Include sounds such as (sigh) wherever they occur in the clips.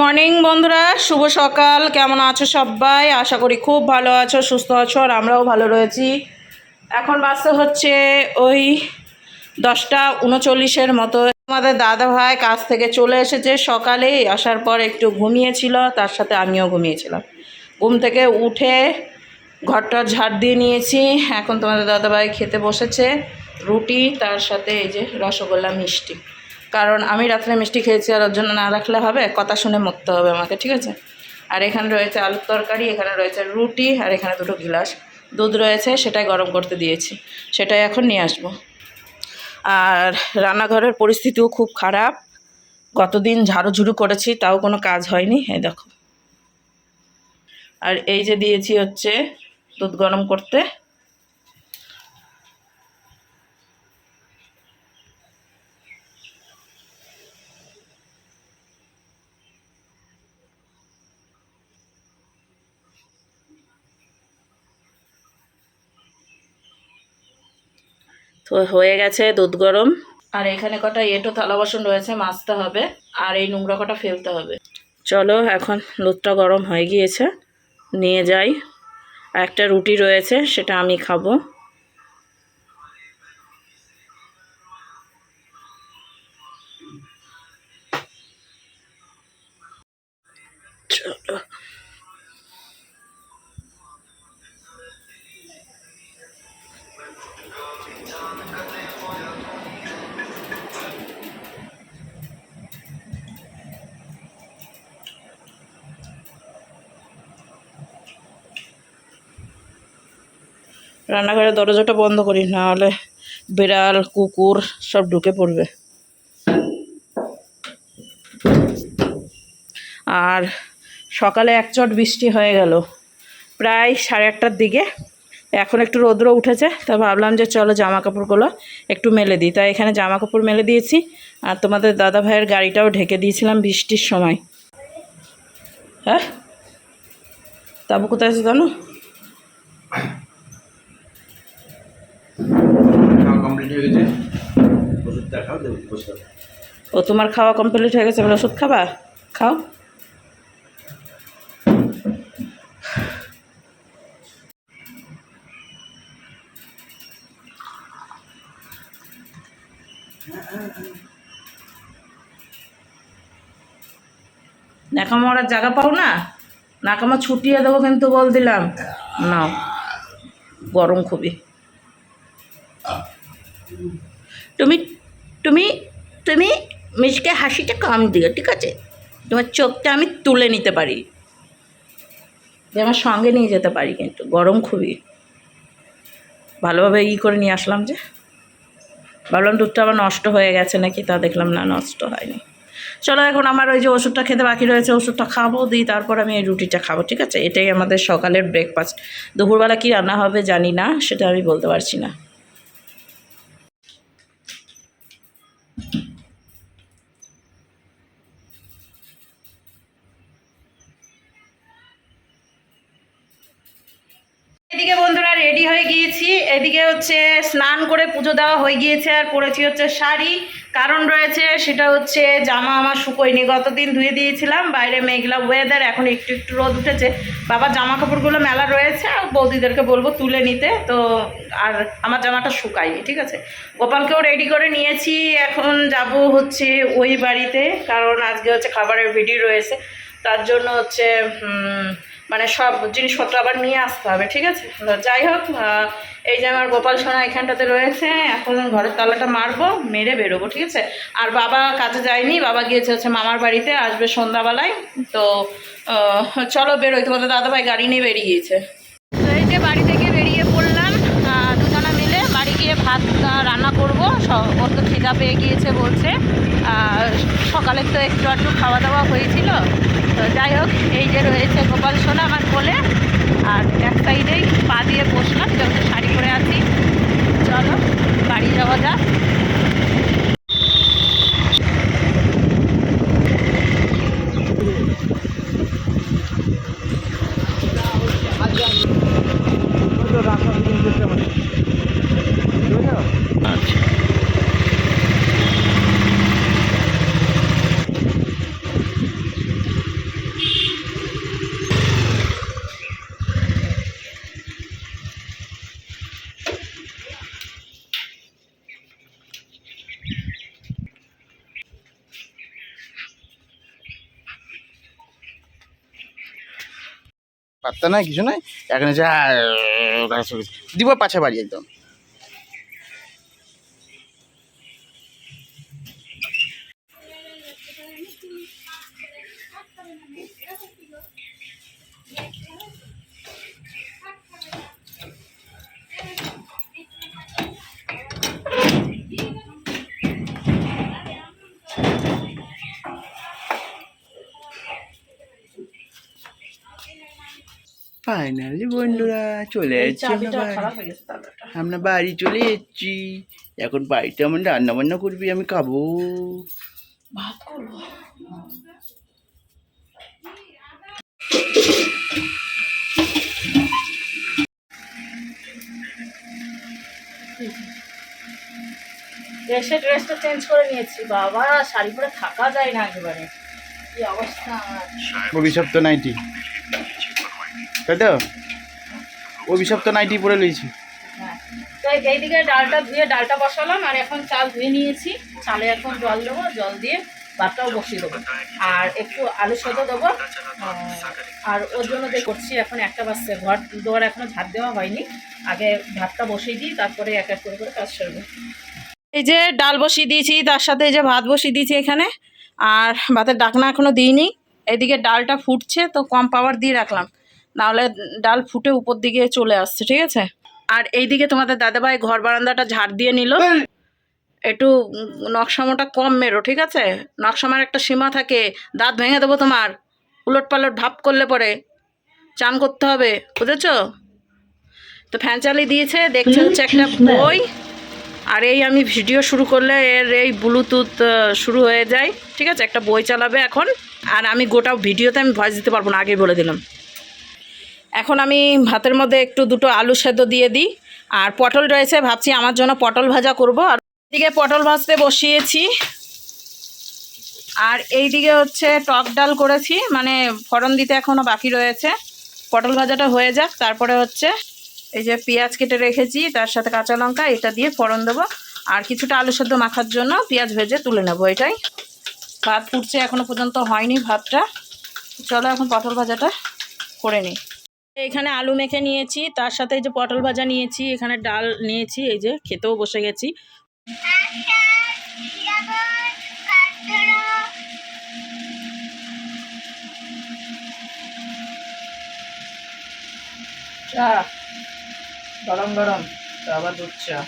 Morning বন্ধুরা, শুভ সকাল। কেমন আছো সবাই? আশা করি খুব ভালো আছো, সুস্থ আছো, আর আমরাও ভালো রয়েছি। এখন বাজতে হচ্ছে ওই দশটা উনচল্লিশের মতো। আমাদের দাদা ভাই কাজ থেকে চলে এসেছে সকালেই, আসার পর একটু ঘুমিয়েছিল, তার সাথে আমিও ঘুমিয়েছিলাম। ঘুম থেকে উঠে ঘরটা ঝাড় দিয়ে নিয়েছি। এখন তোমাদের দাদাভাই খেতে বসেছে, রুটি, তার সাথে এই যে রসগোল্লা মিষ্টি। কারণ আমি রাত্রে মিষ্টি খেয়েছি আর ওর জন্য না রাখলে হবে, কথা শুনে মরতে হবে আমাকে, ঠিক আছে? আর এখানে রয়েছে আলুর তরকারি, এখানে রয়েছে রুটি, আর এখানে দুটো গিলাস। দুধ রয়েছে, সেটাই গরম করতে দিয়েছি, সেটাই এখন নিয়ে আসব। আর রান্নাঘরের পরিস্থিতিও খুব খারাপ। গতদিন ঝাড়ুঝুড়ু করেছি, তাও কোনো কাজ হয়নি, এই দেখো। আর এই যে দিয়েছি হচ্ছে দুধ গরম করতে। তো হয়ে গেছে দুধ গরম। আর এখানে কটা এটো থালা বাসন রয়েছে মাজতে হবে আর এই নোংরা কটা ফেলতে হবে। চলো এখন দুধটা গরম হয়ে গিয়েছে নিয়ে যাই। একটা রুটি রয়েছে সেটা আমি খাব। রান্নাঘরের দরজাটা বন্ধ করি না হলে বিড়াল, কুকুর সব ঢুকে পড়বে। আর সকালে একচট বৃষ্টি হয়ে গেল। প্রায় সাড়ে আটটার দিকে। এখন একটু রৌদ্র উঠেছে, তা ভাবলাম যে চলো জামা কাপড়গুলো একটু মেলে দিই। তাই এখানে জামা কাপড় মেলে দিয়েছি, আর তোমাদের দাদা ভাইয়ের গাড়িটাও ঢেকে দিয়েছিলাম বৃষ্টির সময়। হ্যাঁ? তাবু কোথায় আছে জানো খাওয়া ও, তোমার খাওয়া কমপ্লিট হয়ে গেছে ওষুধ খাবা? খাও। নাকামা, ওরা জায়গা পাও না? নাকামা ছুটিয়ে দেবো কিন্তু বল দিলাম। না গরম খুবই। তুমি তুমি তুমি মিসকে হাসিটা কম দিও, ঠিক আছে? তোমার চোখটা আমি তুলে নিতে পারি। আমার সঙ্গে নিয়ে যেতে পারি কিন্তু, গরম খুবই। ভালোভাবে ই করে নিয়ে আসলাম যে। ভাবলাম দুধটা আবার নষ্ট হয়ে গেছে নাকি, তা দেখলাম না, নষ্ট হয়নি। চলো এখন আমার ওই যে ওষুধটা খেতে বাকি রয়েছে, ওষুধটা খাব দিই তারপর আমি এই রুটিটা খাব, ঠিক আছে? এটাই আমাদের সকালের ব্রেকফাস্ট দুপুরবেলা কি রান্না হবে জানি না, সেটা আমি বলতে পারছি না। এদিকে বন্ধুরা রেডি হয়ে গিয়েছি। এদিকে হচ্ছে স্নান করে পুজো দেওয়া হয়ে গিয়েছে আর পরেছি হচ্ছে শাড়ি। কারণ রয়েছে সেটা হচ্ছে জামা আমার শুকোয়নি। গতদিন ধুয়ে দিয়েছিলাম, বাইরে মেঘলা ওয়েদার এখন একটু একটু রোদ উঠেছে। বাবা জামা কাপড়গুলো মেলা রয়েছে, আর বৌদিদেরকে বলব তুলে নিতে। তো আর আমার জামাটা শুকায়নি, ঠিক আছে? গোপালকেও রেডি করে নিয়েছি। এখন যাব হচ্ছে ওই বাড়িতে, কারণ আজকে হচ্ছে খাবারের ভিডিও রয়েছে। তার জন্য হচ্ছে মানে সব জিনিসপত্র আবার নিয়ে আসতে হবে, ঠিক আছে? যাই হোক এই যে আমার গোপাল সোনা এখানটাতে রয়েছে, এখন ঘরের তালাটা মারবো, মেরে বেরোবো, ঠিক আছে? আর বাবা কাজে যায়নি, বাবা গিয়েছে হচ্ছে মামার বাড়িতে, আসবে সন্ধ্যাবেলায়, তো চলো বেরোই, তোমাদের দাদাভাই গাড়ি নিয়ে বেরিয়েছে। তো এই যে বাড়ি থেকে বেরিয়ে পড়লাম দুজনা মিলে বাড়ি গিয়ে ভাত রান্না করব ওর তো খিদা পেয়ে গিয়েছে বলছে, আর সকালে তো একটু একটু খাওয়া দাওয়া হয়েছিল তো যাই হোক এই যে রয়েছে গোপাল সোনা আমার কোলে আর এক সাইডেই পা দিয়ে বসলাম যেহেতু শাড়ি পরে আছি চলো বাড়ি যাওয়া যাক আচ্ছা পাত্তা নাই কিছু নাই। এখন হ্যাঁ, দিব পাছে বাড়ি একদম। ফাইনালি বন্ধুরা চলে যাচ্ছি আমরা বাড়ি। চলে এসেছি এখন বাড়িতে আমার রান্না বান্না করবি আমি খাব। ভাত করব। এসে ড্রেসটা চেঞ্জ করে নিয়েছি। বাবা শাড়ি পরে থাকা যায় না একেবারে। কি অবস্থা আমার। অভিশপ্ত নাইটি তাই তো? অভিশপ্ত নাইটি পরে লইছি। হ্যাঁ। তো এইদিকে ডালটা ধুয়ে ডালটা বসালাম, আর এখন চাল ধুয়ে নিয়েছি। চালে এখন জল দেবো, জল দিয়ে ভাতটাও বসিয়ে দেবো। আর একটু আলু সেদ্ধ দেবো। আর ওর জন্য যে করছি এখন একটা বাজছে। ঘর দুয়ার এখনও ঝাড় দেওয়া হয়নি। আগে ভাতটা বসিয়ে দিই, তারপরে এক এক করে করে কাজ সারবো এই যে ডাল বসিয়ে দিয়েছি, তার সাথে এই যে ভাত বসিয়ে দিয়েছি এখানে। আর ভাতের ডাকনা এখনও দিইনি। এদিকে ডালটা ফুটছে, তো কম পাওয়ার দিয়ে রাখলাম। নাহলে ডাল ফুটে উপর দিকে চলে আসছে ঠিক আছে? আর এইদিকে তোমাদের দাদাভাই ঘর বারান্দাটা ঝাড় দিয়ে নিল। একটু নকশামোটা কম মেরো ঠিক আছে? নকশামার একটা সীমা থাকে দাঁত ভেঙে দেবো তোমার। উলট পালট ভাব করলে পরে চান করতে হবে বুঝেছ? তো ফ্যান চালিয়ে দিয়েছে দেখছে হচ্ছে একটা বই। আর এই আমি ভিডিও শুরু করলে এর এই ব্লুটুথ শুরু হয়ে যায় ঠিক আছে? একটা বই চালাবে এখন। আর আমি গোটা ভিডিওতে আমি ভয়েস দিতে পারব না আগেই বলে দিলাম। এখন আমি ভাতের মধ্যে একটু দুটো আলু সেদ্ধ দিয়ে দিই। আর পটল রয়েছে, ভাবছি আমার জন্য পটল ভাজা করব। আর এদিকে পটল ভাজতে বসিয়েছি। আর এই দিকে হচ্ছে টক ডাল করেছি মানে ফড়ন দিতে এখনও বাকি রয়েছে। পটল ভাজাটা হয়ে যাক, তারপরে হচ্ছে এই যে পেঁয়াজ কেটে রেখেছি, তার সাথে কাঁচা লঙ্কা, এটা দিয়ে ফড়ন দেবো। আর কিছুটা আলু সেদ্ধ মাখার জন্য পেঁয়াজ ভেজে তুলে নেব এটাই। ভাত ফুটছে এখনও পর্যন্ত হয়নি ভাতটা। চলো এখন পটল ভাজাটা করে নিই। এখানে আলু মেখে নিয়েছি তার সাথে এই যে পটল ভাজা নিয়েছি এখানে ডাল নিয়েছি এই যে খেতেও বসে গেছি। চা। গরম গরম। আবার দুধ চা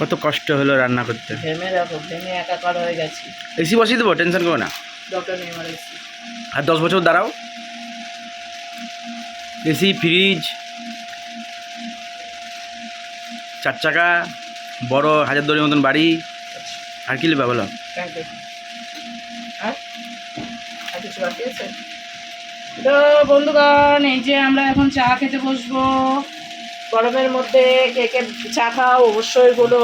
কত কষ্ট হলো রান্না করতে। ঘেমে দেখো ঘেমে একাকার হয়ে গেছি। এসি বসিয়ে দেবো? টেনশন করো না। নিয়ে মারেছি আর দশ বছর দাঁড়াও। এসি, ফ্রিজ, চার চাকা, বড় হাজার দড়ির মতন বাড়ি, আর কি নেবে বলো? তো বন্ধুগণ, এই যে আমরা এখন চা খেতে বসবো। গরমের মধ্যে কে কে চা খাও, অবশ্যই বলো।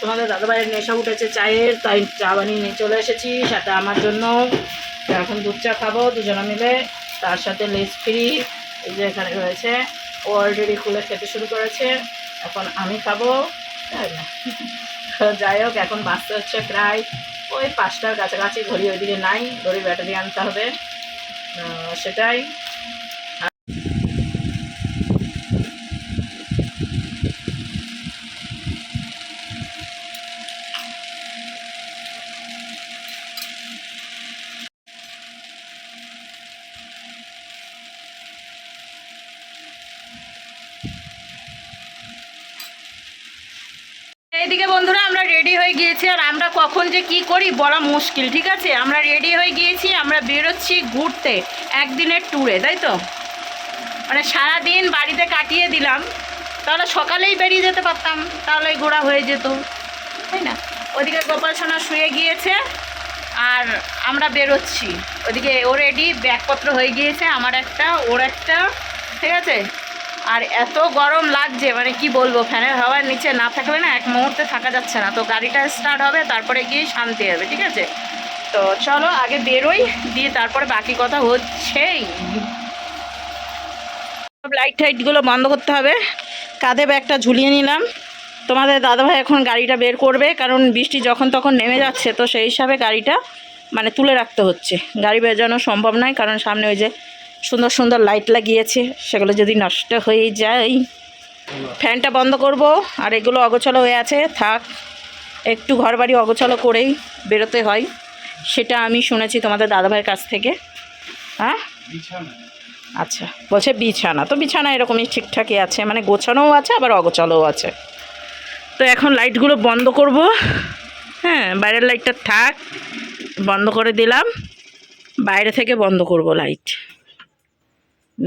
তোমাদের দাদাভাইয়ের নেশা উঠেছে চায়ের, তাই চা বানিয়ে নিয়ে চলে এসেছি, সেটা আমার জন্য। এখন দুধ চা খাব, দুজনে মিলে। তার সাথে লেস ফ্রি। এই যে এখানে রয়েছে। ও অলরেডি খুলে খেতে শুরু করেছে। এখন আমি খাব। (laughs) যাই হোক, এখন বাঁচতে হচ্ছে প্রায় ওই পাঁচটার কাছাকাছি, ঘড়ি ওইদিকে নাই। ঘড়ি ব্যাটারি আনতে হবে। সেটাই। গিয়েছি আর আমরা কখন যে কি করি বলা মুশকিল, ঠিক আছে? আমরা রেডি হয়ে গিয়েছি, আমরা বেরোচ্ছি ঘুরতে, একদিনের ট্যুরে তাই তো? মানে সারা দিন বাড়িতে কাটিয়ে দিলাম, তাহলে সকালেই বেরিয়ে যেতে পারতাম তাহলে ঘোরা হয়ে যেত, তাই না? ওদিকে গোপাল সোনা শুয়ে গিয়েছে আর আমরা বেরোচ্ছি। ওদিকে ও রেডি ব্যাগপত্র হয়ে গিয়েছে, আমার একটা, ওর একটা, ঠিক আছে? আর এত গরম লাগছে মানে কি বলব, ফ্যানের হাওয়ার নিচে না থাকলে না এক মুহূর্তে থাকা যাচ্ছে না। তো গাড়িটা স্টার্ট হবে, তারপরে গিয়ে শান্তি হবে, ঠিক আছে? তো চলো আগে বেরোই, দিয়ে তারপরে বাকি কথা হচ্ছেই। সব লাইট টাইটগুলো বন্ধ করতে হবে। কাঁধে ব্যাগটা ঝুলিয়ে নিলাম। তোমাদের দাদাভাই এখন গাড়িটা বের করবে, কারণ বৃষ্টি যখন তখন নেমে যাচ্ছে, তো সেই হিসাবে গাড়িটা মানে তুলে রাখতে হচ্ছে। গাড়ি বেজানো সম্ভব নয়, কারণ সামনে ওই যে সুন্দর সুন্দর লাইট লাগিয়েছে, সেগুলো যদি নষ্ট হয়ে যায়, ফ্যানটা বন্ধ করব, আর এগুলো অগোছালো হয়ে আছে, থাক, একটু ঘর বাড়ি অগোছালো করেই বেরোতে হয়, সেটা আমি শুনেছি তোমাদের দাদাভাইয়ের কাছ থেকে হ্যাঁ? আচ্ছা বলছে বিছানা, তো বিছানা এরকমই ঠিকঠাকই আছে মানে গোছানোও আছে, আবার অগোছালোও আছে। তো এখন লাইটগুলো বন্ধ করব হ্যাঁ বাইরের লাইটটা থাক, বন্ধ করে দিলাম, বাইরে থেকে বন্ধ করব লাইট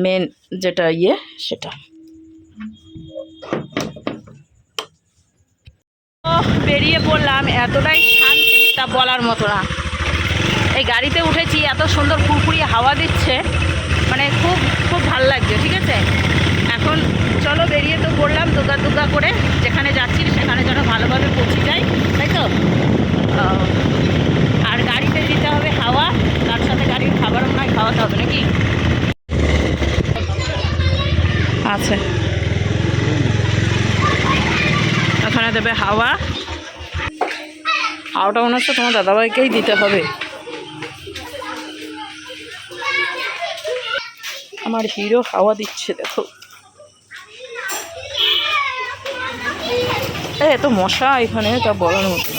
মেন যেটা ইয়ে সেটা। বেরিয়ে পড়লাম, এতটাই শান্তি তা বলার মতো না। এই গাড়িতে উঠেছি, এত সুন্দর ফুরফুরি হাওয়া দিচ্ছে মানে খুব খুব ভালো লাগছে, ঠিক আছে? এখন চলো বেরিয়ে তো পড়লাম দুগা দুগা করে, যেখানে যাচ্ছি সেখানে যেন ভালোভাবে পৌঁছে যাই, তাই তো? আর গাড়িতে দিতে হবে হাওয়া, তার সাথে গাড়ির খাবারও নয় খাওয়াতে হবে, নাকি? আচ্ছা ওখানে দেবে হাওয়া। হাওয়াটা মনে হচ্ছে তোমার দাদাভাইকেই দিতে হবে। আমার হিরো হাওয়া দিচ্ছে, দেখো। এত মশা এখানে, তা বলার মতো।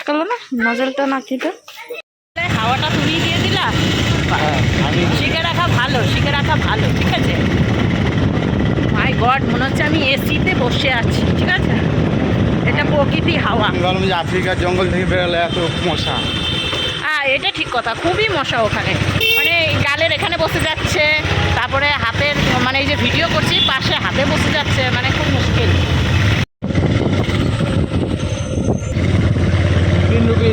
আটকালো না নজলটা না কিটা। হাওয়াটা তুমি দিয়ে দিলা? শিখে রাখা ভালো শিখে রাখা ভালো ঠিক আছে? মাই গড মনে হচ্ছে আমি এসিতে বসে আছি ঠিক আছে? এটা প্রকৃতি হাওয়া। যে আফ্রিকার জঙ্গল থেকে বেরোলে এত মশা। হ্যাঁ এটা ঠিক কথা খুবই মশা ওখানে। মানে গালের এখানে বসে যাচ্ছে তারপরে হাতের মানে এই যে ভিডিও করছি পাশে হাতে বসে যাচ্ছে মানে খুব মুশকিল। তিন রুপি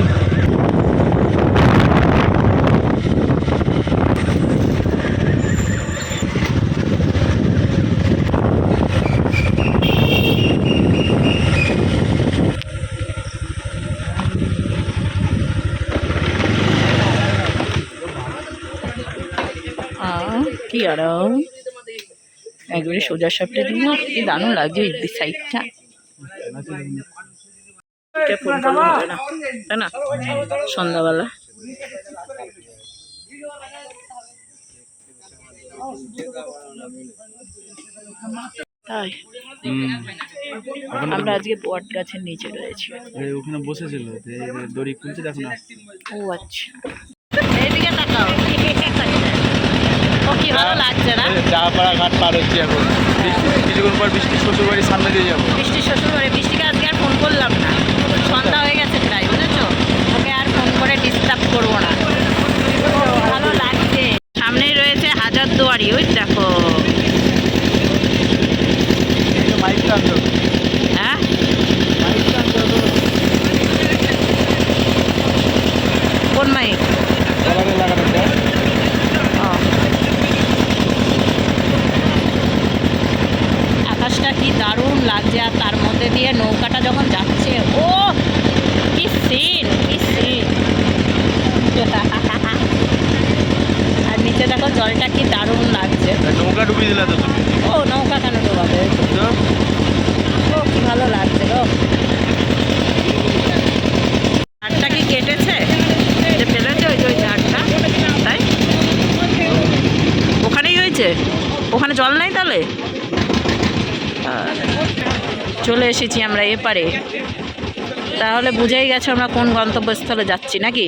কি আরাম। একবারে সোজা সাপটে দিন কি দারুণ লাগছে এই সাইডটা কে ফোন করলে হবে না। তাই না? সন্ধ্যাবেলা। তাই। আমরা আজকে বট গাছের নিচে রয়েছি। ওখানে বসেছিল দড়ি খুলছে দেখো না ও আচ্ছা। এইদিকে তাকাও। ও কি ভালো লাগছে না? চাপাড়া ঘাট পার হচ্ছে এখন। কিছুক্ষণ পর বৃষ্টি শ্বশুর বাড়ির সামনে দিয়ে যাব। বৃষ্টি শ্বশুর বাড়ি বৃষ্টিকে আজকে আর ফোন করলাম না। সন্ধ্যা হয়ে গেছে প্রায়, বুঝেছ? ওকে আর ফোন করে ডিস্টার্ব করব না। ভালো লাগছে। সামনেই রয়েছে হাজারদুয়ারি ওই দেখো। হ্যাঁ? কোন মাইক কলারে লাগানো যায় ও। আকাশটা কি দারুণ লাগছে আর তার মধ্যে দিয়ে নৌকাটা যখন যাচ্ছে ও কি সিন কি সিন (laughs) আর নিচে দেখো জলটা কি দারুণ লাগছে। নৌকা ডুবিয়ে দিলা তো ও নৌকা কেন ডোবাবে? ও কি ভালো লাগছে গো। ঝাড়টা কি কেটেছে? ফেলেছে ওই ওই ঝাড়টা তাই? ওখানেই হয়েছে? ওখানে জল নাই তাহলে? চলে এসেছি আমরা এপারে। তাহলে বুঝেই গেছো আমরা কোন গন্তব্যস্থলে যাচ্ছি নাকি?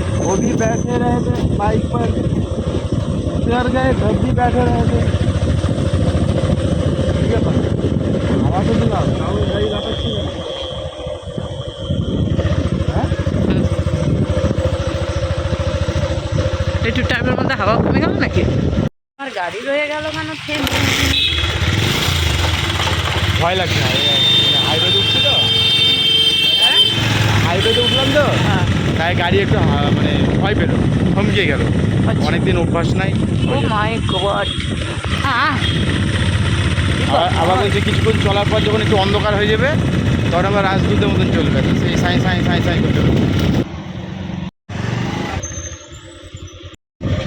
वो भी बैठे रहे थे बाइक पर चढ़ गए घर भी बैठे रहे थे ठीक है पर हवा तो दिला नाव गाड़ी वापस की है हाँ? একটু টাইমের মধ্যে হাওয়া কমে গেল নাকি আমার গাড়ি রয়ে গেল কেন ট্রেন ভয় লাগছে না হাইওয়েতে উঠছি তো হাইওয়েতে উঠলাম তো হ্যাঁ তাই গাড়ি একটু মানে ভয় পেল থমকে গেল। আচ্ছা। অনেকদিন অভ্যাস নাই। হ্যাঁ। আবার- বলছে কিছুক্ষণ চলার পর যখন একটু অন্ধকার হয়ে যাবে তখন আবার রাজদূতের মতন চলবে। সেই সাই সাই সাই সাই করতে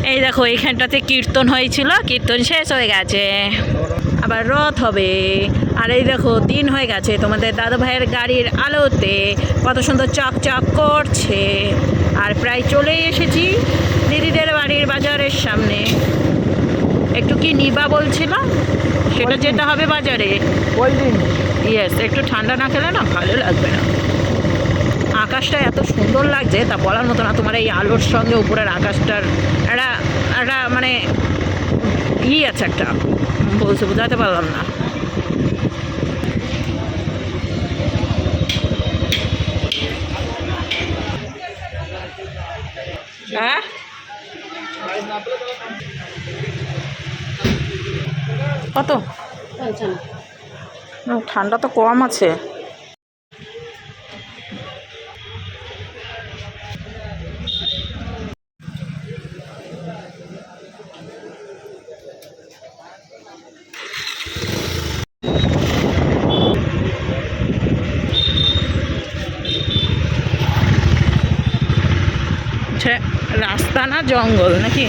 এই দেখো এইখানটাতে কীর্তন হয়েছিল কীর্তন শেষ হয়ে গেছে। আবার রথ হবে। আর এই দেখো দিন হয়ে গেছে। তোমাদের দাদু ভাইয়ের গাড়ির আলোতে কত সুন্দর চকচক করছে। আর প্রায় চলেই এসেছি দিদিদের বাড়ির বাজারের সামনে। একটু কি নিবা বলছিল? সেটা যেতে হবে বাজারে। ইয়েস একটু ঠান্ডা না খেলে না ভালো লাগবে না। আকাশটা এত সুন্দর লাগছে তা বলার মতো না। তোমার এই আলোর সঙ্গে উপরের আকাশটার একটা একটা মানে ই আছে একটা। বলছে বোঝাতে পারলাম না। হ্যাঁ? কত? ঠান্ডা তো কম আছে। জঙ্গল নাকি?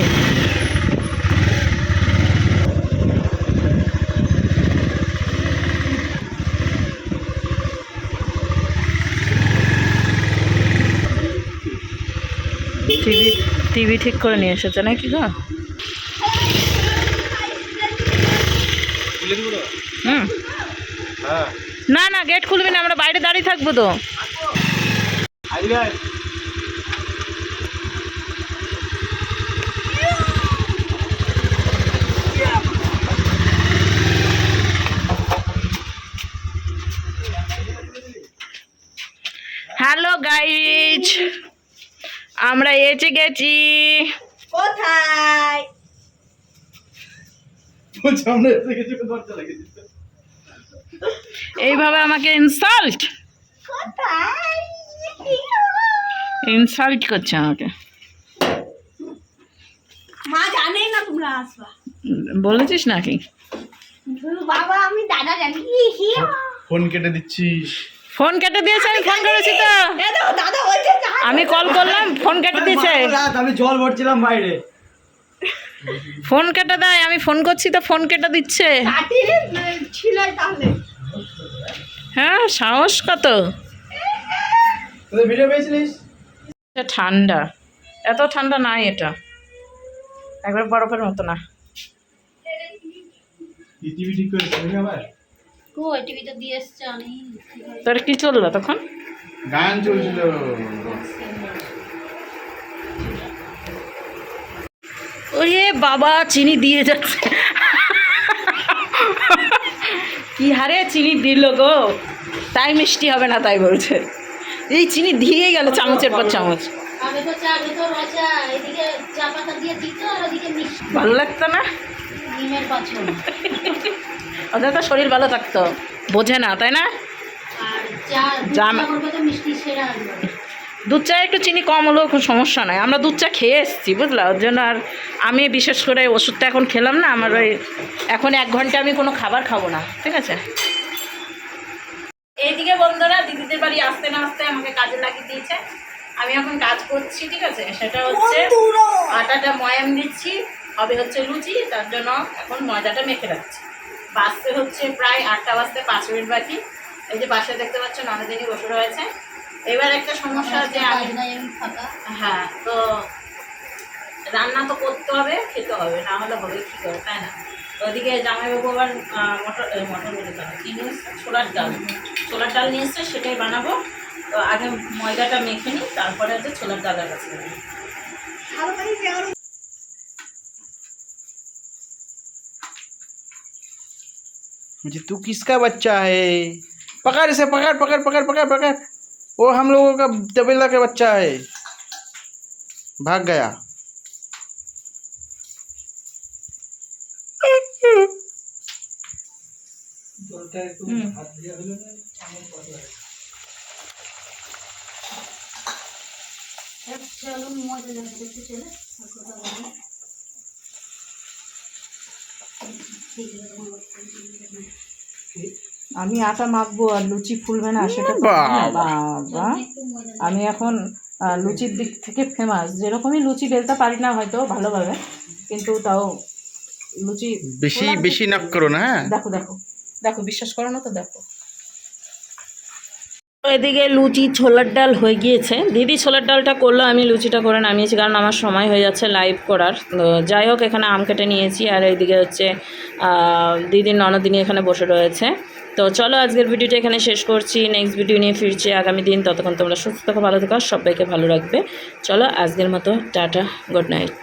টিভি টিভি ঠিক করে নিয়ে এসেছে নাকি গো? হুম। হ্যাঁ। না না গেট খুলবি না আমরা বাইরে দাঁড়িয়ে থাকব তো আজকে হ্যালো গাইজ আমরা এসে গেছি কোথায় এইভাবে আমাকে ইনসাল্ট ইনসাল্ট করছে আমাকে। মা জানে না তোমরা আসবা। বলেছিস নাকি? বাবা আমি দাদা জানি। ফোন কেটে দিচ্ছিস। ফোন কেটে দিয়েছে আমি ফোন করেছি তো। আমি কল করলাম ফোন কেটে দিয়েছে। আমি জল ভরছিলাম বাইরে। ফোন কেটে দেয় আমি ফোন করছি তো ফোন কেটে দিচ্ছে। হ্যাঁ সাহস কত? ঠান্ডা। এত ঠান্ডা নাই এটা। একবার বরফের মতো না। টিভি ঠিক করে আবার? কই টিভিতে দিয়ে এসছে আমি। তোর কি চলল তখন? গান চলছিল। ওরে বাবা চিনি দিয়ে যাচ্ছে। কি হারে চিনি দিল গো। তাই মিষ্টি হবে না তাই বলছে। এই চিনি দিয়েই গেল চামচের পর চামচ। আগে তো চা আগে তো রচা এদিকে চা পাতা দিয়ে দিত আর ওদিকে মিষ্টি। ভালো লাগতো না? ওদের তো শরীর ভালো থাকতো। বোঝে না তাই না। দুধ চা একটু চিনি কম হলেও কোনো সমস্যা নাই। আমরা দুধ চা খেয়ে এসেছি বুঝলা? ওর জন্য আর আমি বিশেষ করে ওষুধটা এখন খেলাম না আমার ওই এখন এক ঘণ্টা আমি কোনো খাবার খাব না ঠিক আছে? এইদিকে বন্ধুরা দিদিদের বাড়ি আসতে না আসতে আমাকে কাজে লাগিয়ে দিয়েছে। আমি এখন কাজ করছি ঠিক আছে? সেটা হচ্ছে আটাটা ময়াম দিচ্ছি হবে হচ্ছে লুচি তার জন্য এখন ময়দাটা মেখে রাখছি। বাসতে হচ্ছে প্রায় আটটা বাজতে পাঁচ মিনিট বাকি। এই যে বাসে দেখতে পাচ্ছ ননদিনী বসে রয়েছে। এবার একটা সমস্যা যে আমি হ্যাঁ তো রান্না তো করতে হবে, খেতে হবে, না হলে হবে কী করে, তাই না? ওইদিকে জামাইবাবু আবার মটর মটর বলে কী নিয়ে ছোলার ডাল। ছোলার ডাল নিয়ে এসছে, সেটাই বানাবো। তো আগে ময়দাটা মেখে নিই, তারপরে হচ্ছে ছোলার ডালের কাছে मुझे तू किसका बच्चा है? पकड़ इसे, पकड़ पकड़ पकड़ पकड़ पकड़। वो हम लोगों का तबेला का बच्चा है। भाग गया। चलो আমি আটা মাখবো আর লুচি ফুলবে না সেটা বাবা। বাবা। আমি এখন লুচির দিক থেকে ফেমাস যেরকমই লুচি বেলতে পারি না হয়তো ভালোভাবে কিন্তু তাও লুচি বেশি বেশি না নাক করো না হ্যাঁ? দেখো দেখো। দেখো বিশ্বাস করো না তো দেখো। এদিকে লুচি ছোলার ডাল হয়ে গিয়েছে। দিদি ছোলার ডালটা করল, আমি লুচিটা করে নামিয়েছি কারণ আমার সময় হয়ে যাচ্ছে লাইভ করার। যাই হোক, এখানে আম কেটে নিয়েছি আর এইদিকে হচ্ছে দিদির ননদিনী এখানে বসে রয়েছে। তো চলো আজকের ভিডিওটা এখানে শেষ করছি। নেক্সট ভিডিও নিয়ে ফিরছি আগামী দিন। ততক্ষণ তোমরা সুস্থ থাকো, ভালো থাকো সবাইকে ভালো রাখবে। চলো আজকের মতো, টাটা গুড নাইট